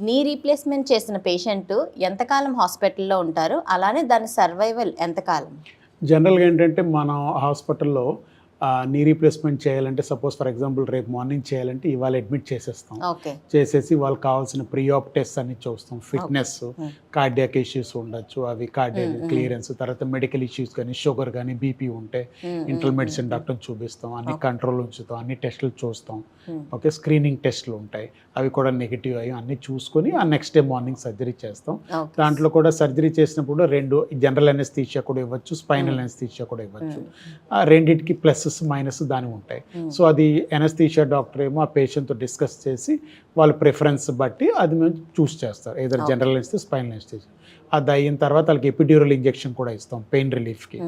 Knee replacement చేసిన patient ఎంతకాలం హాస్పిటల్లో ఉంటారు? అలానే దాని సర్వైవల్ ఎంతకాలం? జనరల్గా ఏంటంటే మన హాస్పిటల్లో నీ రీప్లేస్మెంట్ చేయాలంటే సపోజ్ ఫర్ ఎగ్జాంపుల్ రేపు మార్నింగ్ చేయాలంటే ఇవాళ అడ్మిట్ చేసేస్తాం. చేసేసి వాళ్ళకి కావాల్సిన ప్రీ ఆప్ టెస్ట్ అన్ని చూస్తాం. ఫిట్నెస్. కార్డియాక్ ఇష్యూస్ ఉండొచ్చు అవి కార్డియాక్. క్లియరెన్స్ తర్వాత మెడికల్ ఇష్యూస్ కానీ షుగర్ కానీ బీపీ ఉంటే ఇంటర్ మెడిసిన్ డాక్టర్ చూపిస్తాం. అన్ని. కంట్రోల్ ఉంచుతాం. అన్ని టెస్టులు చూస్తాం. ఓకే స్క్రీనింగ్ టెస్టులు ఉంటాయి. అవి కూడా నెగిటివ్ అయ్యి అన్ని చూసుకొని ఆ నెక్స్ట్ డే మార్నింగ్ సర్జరీ చేస్తాం. దాంట్లో కూడా సర్జరీ చేసినప్పుడు రెండు జనరల్ అనెస్థీషియా కూడా ఇవ్వచ్చు స్పైనల్. అనెస్థీషియా కూడా ఇవ్వచ్చు. ఆ రెండింటికి ప్లసెస్ మైనస్ దాని ఉంటాయి. సో అది ఎనస్థీషియా డాక్టర్ ఏమో ఆ పేషెంట్తో డిస్కస్ చేసి వాళ్ళ ప్రిఫరెన్స్ బట్టి అది మేము చూస్ చేస్తారు. ఏదైనా. జనరల్ అనెస్థీ స్పైనల్ అనెస్థీషియా అది అయిన తర్వాత వాళ్ళకి ఎపిడ్యూరల్ ఇంజెక్షన్ కూడా ఇస్తాం పెయిన్ రిలీఫ్కి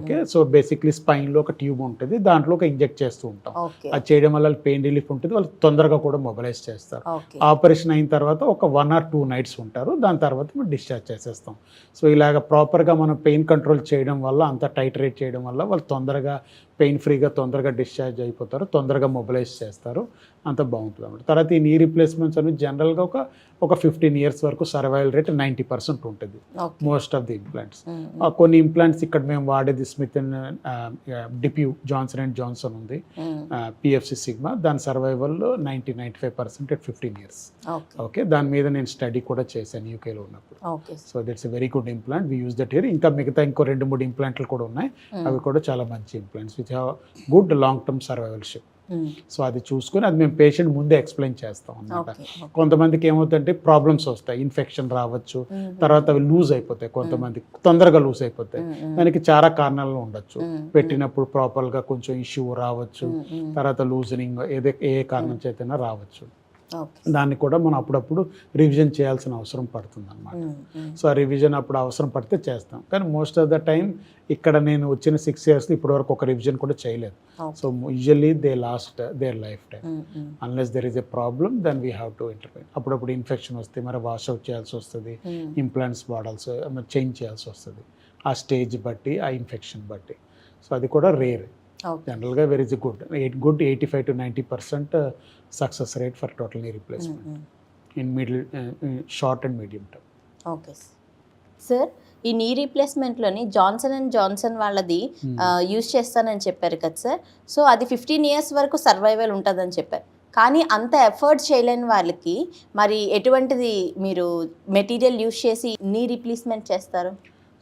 ఓకే సో బేసిక్లీ స్పైన్లో ఒక ట్యూబ్ ఉంటుంది దాంట్లో ఒక ఇంజెక్ట్ చేస్తూ ఉంటాం. అది చేయడం వల్ల పెయిన్ రిలీఫ్ ఉంటుంది వాళ్ళు తొందరగా కూడా మొబిలైజ్ చేస్తారు. ఆపరేషన్ అయిన తర్వాత ఒక వన్ ఆర్ టూ నైట్స్ ఉంటారు దాని తర్వాత మనం డిశ్చార్జ్ చేసేస్తాం. సో ఇలాగ ప్రాపర్గా మనం పెయిన్ కంట్రోల్ చేయడం వల్ల అంత టైట్రేట్ చేయడం వల్ల వాళ్ళు తొందరగా పెయిన్ ఫ్రీగా తొందరగా డిశ్చార్జ్ అయిపోతారు తొందరగా మొబిలైజ్ చేస్తారు. అంత బాగుంటుంది అన్నమాట. తర్వాత ఈ నీ రీప్లేస్మెంట్స్ అనేవి జనరల్గా ఒక ఒక ఫిఫ్టీన్ ఇయర్స్ వరకు సర్వైవల్ రేట్ నైంటీ పర్సెంట్ ఉంటుంది. మోస్ట్ ఆఫ్ ది ఇంప్లాంట్స్ కొన్ని ఇంప్లాంట్స్ ఇక్కడ మేము వాడేది Smith and DePuy Johnson and Johnson ఉంది. పిఎఫ్సి సిగ్మా దాని survival ninety ninety five percent at fifteen years okay దాని మీద నేను స్టడీ కూడా చేశాను యూకేలో ఉన్నప్పుడు. So that's very good implant we use that year ఇంకా మిగతా ఇంకో రెండు మూడు ఇంప్లాంట్లు కూడా ఉన్నాయి. అవి కూడా చాలా మంచి implants with have good long term సర్వైవల్షిప్ so అది చూసుకొని అది మేము పేషెంట్ ముందే ఎక్స్ప్లెయిన్ చేస్తాం అన్నమాట. ఓకే కొంతమందికి ఏమవుతుందంటే ప్రాబ్లమ్స్ వస్తాయి. ఇన్ఫెక్షన్ రావచ్చు. తర్వాత అవి లూజ్ అయిపోతాయి కొంతమంది తొందరగా లూజ్ అయిపోతాయి. దానికి చాలా కారణాలు ఉండొచ్చు. పెట్టినప్పుడు ప్రాపర్గా కొంచెం ఇష్యూ రావచ్చు. తర్వాత లూజనింగ్ ఏదే ఏ కారణం చేతైనా రావచ్చు. దాన్ని కూడా మనం అప్పుడప్పుడు రివిజన్ చేయాల్సిన అవసరం పడుతుంది అనమాట సో ఆ రివిజన్ అప్పుడు అవసరం పడితే చేస్తాం. కానీ మోస్ట్ ఆఫ్ ద టైం ఇక్కడ నేను వచ్చిన సిక్స్ ఇయర్స్ ఇప్పటివరకు ఒక రివిజన్ కూడా చేయలేదు. So usually they last their life time unless there is a problem then we have to interview అప్పుడప్పుడు ఇన్ఫెక్షన్ వస్తే మరి వాష్ అవుట్ చేయాల్సి వస్తుంది. ఇంప్లాంట్స్ వాడాల్సి చేంజ్ చేయాల్సి వస్తుంది. ఆ స్టేజ్ బట్టి ఆ ఇన్ఫెక్షన్ బట్టి. సో అది కూడా రేర్ జనరల్గా very is good eight good eighty five to ninety percent success rate for total knee replacement in middle short and medium term okay sir ఈ నీ రీప్లేస్మెంట్లోని జాన్సన్ అండ్ జాన్సన్ వాళ్ళది use చేస్తానని చెప్పారు కదా sir so అది fifteen years వరకు survival ఉంటుందని చెప్పారు. కానీ అంత ఎఫర్ట్ చేయలేని వాళ్ళకి మరి ఎటువంటిది మీరు మెటీరియల్ యూజ్ చేసి నీ రీప్లేస్మెంట్ చేస్తారు?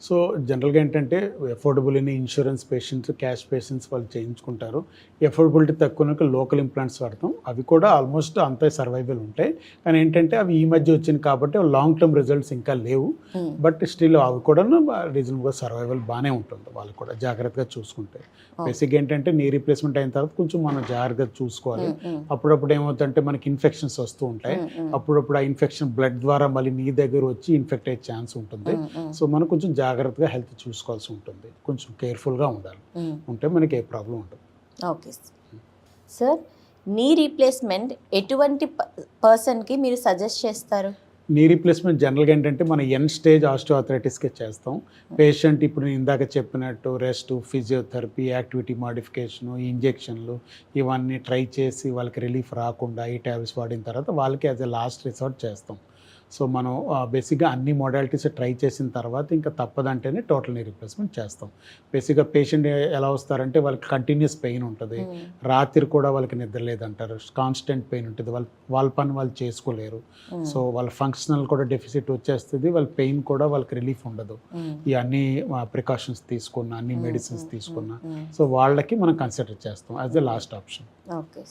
సో జనరల్గా ఏంటంటే affordable in insurance patients cash patients వాళ్ళు చేయించుకుంటారు. ఎఫోర్డబిలిటీ తక్కువ లోకల్ ఇంప్లాంట్స్ వాడతాం. అవి కూడా ఆల్మోస్ట్ అంతే సర్వైవల్ ఉంటాయి. కానీ ఏంటంటే అవి ఈ మధ్య వచ్చింది కాబట్టి లాంగ్ టర్మ్ రిజల్ట్స్ ఇంకా లేవు. Hmm. బట్ స్టిల్ అవి కూడా రీజనబుల్గా సర్వైవల్ బాగానే ఉంటుంది వాళ్ళు కూడా జాగ్రత్తగా చూసుకుంటే. బేసిక్ ఏంటంటే నీ రీప్లేస్మెంట్ అయిన తర్వాత కొంచెం మనం జాగ్రత్తగా చూసుకోవాలి. Hmm, hmm. అప్పుడప్పుడు ఏమవుతుందంటే మనకి ఇన్ఫెక్షన్స్ వస్తూ ఉంటాయి. Hmm, hmm. అప్పుడప్పుడు ఆ ఇన్ఫెక్షన్ బ్లడ్ ద్వారా మళ్ళీ నీ దగ్గర వచ్చి ఇన్ఫెక్ట్ అయ్యే ఛాన్స్ ఉంటుంది. Hmm, hmm. సో మనం కొంచెం జాగ్రత్తగా హెల్త్ చూసుకోవాల్సి ఉంటుంది. కొంచెం కేర్ఫుల్గా ఉండాలి. ఉంటే మనకి ఏ ప్రాబ్లం ఉంటుంది ఓకే సార్. నీ రీప్లేస్మెంట్ ఎటువంటి పర్సన్కి మీరు సజెస్ట్ చేస్తారు? నీ రీప్లేస్మెంట్ జనరల్గా ఏంటంటే మన ఎన్ స్టేజ్ ఆస్టియోఆథరైటిస్కే చేస్తాం. పేషెంట్ ఇప్పుడు నేను ఇందాక చెప్పినట్టు రెస్ట్ ఫిజియోథెరపీ యాక్టివిటీ మాడిఫికేషను ఇంజెక్షన్లు ఇవన్నీ ట్రై చేసి వాళ్ళకి రిలీఫ్ రాకుండా ఈ ట్యాబ్లెట్స్ వాడిన తర్వాత వాళ్ళకి యాజ్ ఎ లాస్ట్ రిసార్ట్ చేస్తాం. సో మనం బేసిక్గా అన్ని మోడాలిటీస్ ట్రై చేసిన తర్వాత ఇంకా తప్పదంటేనే టోటల్ నీ రీప్లేస్మెంట్ చేస్తాం. బేసిక్గా పేషెంట్ ఎలా వస్తారంటే వాళ్ళకి కంటిన్యూస్ పెయిన్ ఉంటుంది. రాత్రి కూడా వాళ్ళకి నిద్ర లేదంటారు. కాన్స్టెంట్ పెయిన్ ఉంటుంది. వాళ్ళ వాళ్ళ పని వాళ్ళు చేసుకోలేరు. సో వాళ్ళ ఫంక్షనల్ కూడా డెఫిసిట్ వచ్చేస్తుంది. వాళ్ళ పెయిన్ కూడా వాళ్ళకి రిలీఫ్ ఉండదు. ఈ అన్ని ప్రికాషన్స్ తీసుకున్న అన్ని మెడిసిన్స్ తీసుకున్న. సో వాళ్ళకి మనం కన్సిడర్ చేస్తాం. As the last option okay